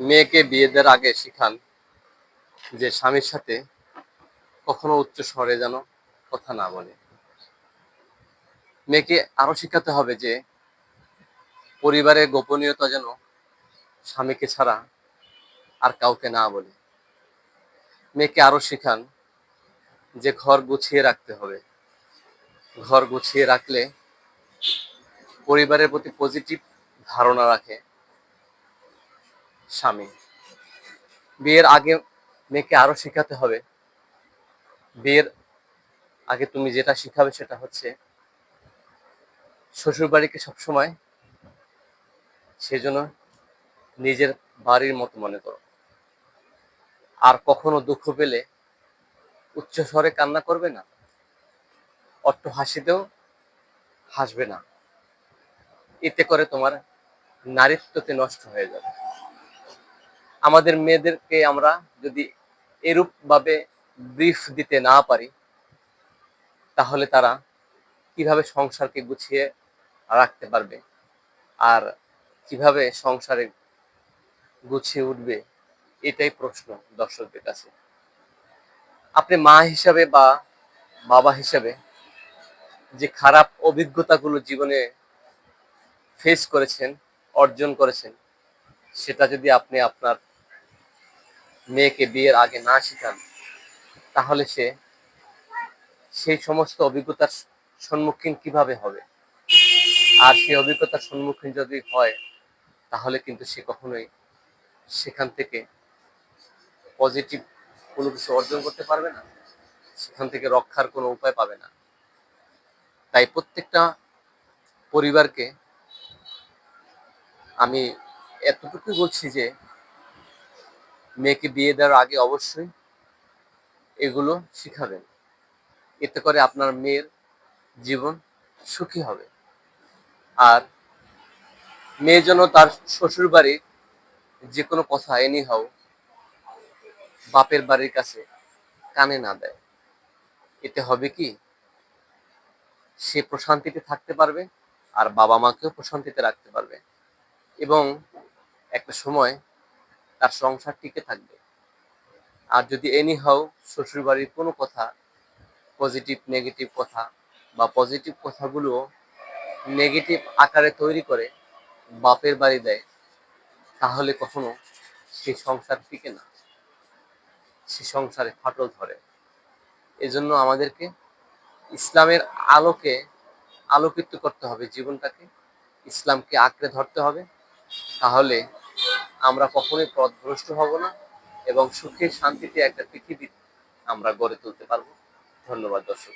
মেয়েকে বিয়ে দেওয়ার আগে শিখান যে স্বামীর সাথে কখনো উচ্চ স্বরে যেন কথা না বলে। মেয়েকে আরও শিখাতে হবে যে পরিবারের গোপনীয়তা যেন স্বামীকে ছাড়া আর কাউকে না বলে। মেয়েকে আরও শিখান যে ঘর গুছিয়ে রাখতে হবে। ঘর গুছিয়ে রাখলে পরিবারের প্রতি পজিটিভ ধারণা রাখে। স্বামী। বিয়ের আগে মেয়েকে আরও শেখাতে হবে। বিয়ের আগে তুমি যেটা শিখাবে সেটা হচ্ছে শ্বশুর বাড়িকে সবসময় সেজন্য নিজের বাড়ির মতো মনে করো। আর কখনো দুঃখ পেলে উচ্চ স্বরে কান্না করবে না, অট্ট হাসিতেও হাসবে না। এতে করে তোমার নারীত্বকে নষ্ট হয়ে যাবে। আমাদের মেয়েদেরকে আমরা যদি এরূপ ভাবে ব্রিফ দিতে না পারি, তাহলে তারা কীভাবে সংসারকে গুছিয়ে রাখতে পারবে? আর কীভাবে সংসারে গুছিয়ে উঠবে? এটাই প্রশ্ন দর্শকদের কাছে। আপনি মা হিসাবে বা বাবা হিসাবে যে খারাপ অভিজ্ঞতাগুলো জীবনে ফেস করেছেন, অর্জন করেছেন, সেটা যদি আপনি আপনার মেয়েকে বিয়ের আগে না শেখান, তাহলে সে সেই সমস্ত অভিজ্ঞতার সম্মুখীন কীভাবে হবে? আর সেই অভিজ্ঞতার সম্মুখীন যদি হয়, তাহলে কিন্তু সে কখনোই সেখান থেকে পজিটিভ কোনো কিছু অর্জন করতে পারবে না, সেখান থেকে রক্ষার কোনো উপায় পাবে না। তাই প্রত্যেকটা পরিবারকে আমি এতটুকুই বলছি যে মেয়েকে বিয়ে দেওয়ার আগে অবশ্যই এগুলো শিখাবেন। এতে করে আপনার মেয়ের জীবন সুখী হবে। আর মেয়ে যেন তার শ্বশুর বাড়ির যে কোনো কথা এনি হাও বাপের বাড়ির কাছে কানে না দেয়। এতে হবে কি? সে প্রশান্তিতে থাকতে পারবে আর বাবা মাকেও প্রশান্তিতে রাখতে পারবে। এবং একটা সময় তার সংসার টিকে থাকবে। আর যদি এনি হাও শ্বশুর বাড়ির কোনো কথা পজিটিভ নেগেটিভ কথা বা পজিটিভ কথাগুলো নেগেটিভ আকারে তৈরি করে বাপের বাড়ি দেয়, তাহলে কখনো সেই সংসার টিকে না। সে সংসারে ফাটল ধরে। এজন্য আমাদেরকে ইসলামের আলোকে আলোকিত করতে হবে, জীবনটাকে ইসলামকে আঁকড়ে ধরতে হবে। তাহলে আমরা কখনোই পথভ্রষ্ট হব না এবং সুখে শান্তিতে একটা পৃথিবী আমরা গড়ে তুলতে পারব। ধন্যবাদ দর্শক।